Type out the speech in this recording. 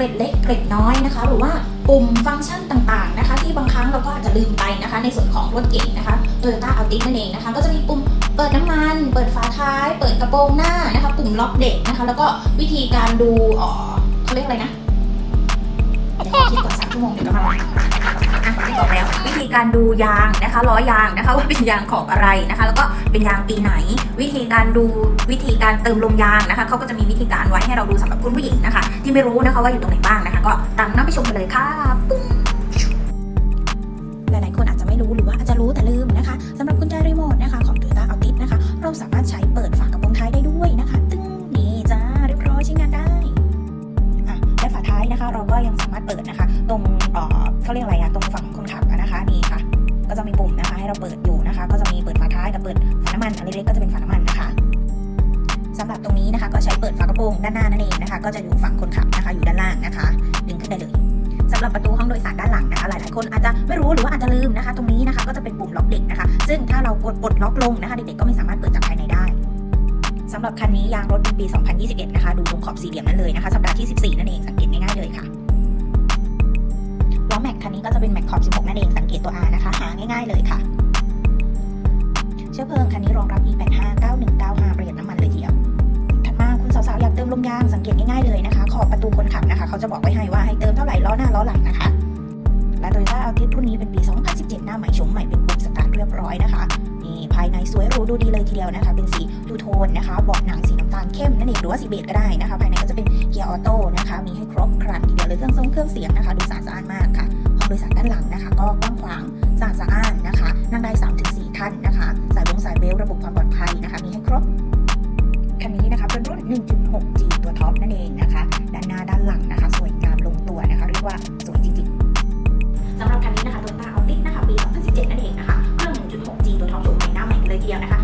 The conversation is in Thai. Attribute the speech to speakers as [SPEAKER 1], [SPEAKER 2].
[SPEAKER 1] กร็ดเล็กเกร็ดน้อยนะคะ หรือว่าปุ่มฟังก์ชันต่างๆนะคะ ที่บางครั้งเราก็อาจจะลืมไปนะคะ ในส่วนของรถเก๋งนะคะ Toyota Altis นั่นเองนะคะ ก็จะมีปุ่มเปิดน้ำมัน เปิดฝาท้าย เปิดกระโปรงหน้านะคะ ปุ่มล็อกเด็กนะคะ แล้วก็วิธีการดูอ๋อเขาเรียกอะไรนะเดี๋ยวคิดก่อนสามชั่วโมงเดี๋ยวกลับมา วิธีการดูยางนะคะล้อยางนะคะว่าเป็นยางของอะไรนะคะ แล้วก็เป็นยางปีไหน วิธีการดูวิธีการเติมลมยางนะคะเขาก็จะมีวิธีการไว้ให้เราดูสำหรับคุณผู้หญิงนะคะ ที่ไม่รู้นะคะว่าอยู่ตรงไหนบ้างนะคะ ก็ตามน้าไปชมกันเลยค่ะปุ้งหลายๆคนอาจจะไม่รู้หรือว่าอาจจะรู้แต่ลืมนะคะสำหรับกุญแจรีโมทนะคะของ Toyota Altis นะคะ เราสามารถใช้เปิดฝากระโปรงท้ายได้ด้วยนะคะ ตึ้งนี่จ้าเรียบร้อยใช้งานได้อะและฝาท้ายนะคะ เราก็ยังสามารถเปิดนะคะ ตรงเอ่อเขาเรียกอะไรอะตรงฝั่ง จะมีปุ่มนะคะ ให้เราเปิดอยู่นะคะ ก็จะมีเปิดฝาท้ายกับเปิดฝาน้ำมันอันเล็กๆก็จะเป็นฝาน้ำมันนะคะสำหรับตรงนี้นะคะ ก็ใช้เปิดฝากระโปรงด้านหน้านั่นเองนะคะ ก็จะอยู่ฝั่งคนขับนะคะ อยู่ด้านล่างนะคะ ดึงขึ้นได้เลยสำหรับประตูห้องโดยสารด้านหลังนะคะ หลายๆ คนอาจจะไม่รู้หรือว่าอาจจะลืมนะคะ ตรงนี้นะคะก็จะเป็นปุ่มล็อกเด็กนะคะ ซึ่งถ้าเรากดปลดล็อกลงนะคะ เด็กๆก็ไม่สามารถเปิดจากภายในได้สำหรับคันนี้ยางรถปี 2021 นะคะ ดูตรงขอบสี่เหลี่ยมนั้นเลยนะคะ สัปดาห์ที่ 14 นั่นเอง สังเกตง่ายๆเลยค่ะ แม็กคันนี้ก็จะเป็นแม็กขอบ16 นั่นเอง สังเกตตัว R นะคะ หาง่ายๆเลยค่ะ เชื้อเพลิงคันนี้รองรับ E85 9195 ประหยัดน้ำมันเลยทีเดียว ถัดมาคุณสาวๆ อยากเติมลมยาง สังเกตง่ายๆเลยนะคะ ขอบประตูคนขับนะคะ เขาจะบอกไว้ให้ว่าให้เติมเท่าไหร่ล้อหน้าล้อหลังนะคะ และโดยถ้าเอาทิตรุ่นนี้เป็นปี 2017 หน้าใหม่ชมใหม่เป็นปุ่มสตาร์ทเรียบร้อยนะคะนี่ภายในสวยหรูดูดีเลยทีเดียวนะคะ เป็นสีดูโทนนะคะเบาะหนังสีน้ำตาลเข้มนั่นเองหรือว่าสีเบจก็ได้นะคะ ภายในก็จะเป็นเกียร์ออโต้นะคะ มีให้ครบครันทีเดียวเลยเครื่องทรงเครื่องเสียงนะคะ ดูสะอาดมากค่ะ ห้องโดยสารด้านหลังนะคะ ก็กว้างขวางสะอาดสะอ้านนะคะ นั่งได้ 3-4 ท่านนะคะ สายวงสายเบลต์ระบบความปลอดภัยนะคะ มีให้ครบ คันนี้นะคะเป็นรุ่น 1.6G ตัวท็อปนั่นเองนะคะ ด้านหน้าด้านหลังนะคะ สวยงามลงตัวนะคะ เรียกว่าสวยจริงๆสำหรับคันนี้นะคะ Toyota Altis นะคะปี 2017 นั่นเองนะคะ เครื่อง 1.6G ตัวท็อปสูงใหม่หน้าใหม่เลยทีเดียวนะคะ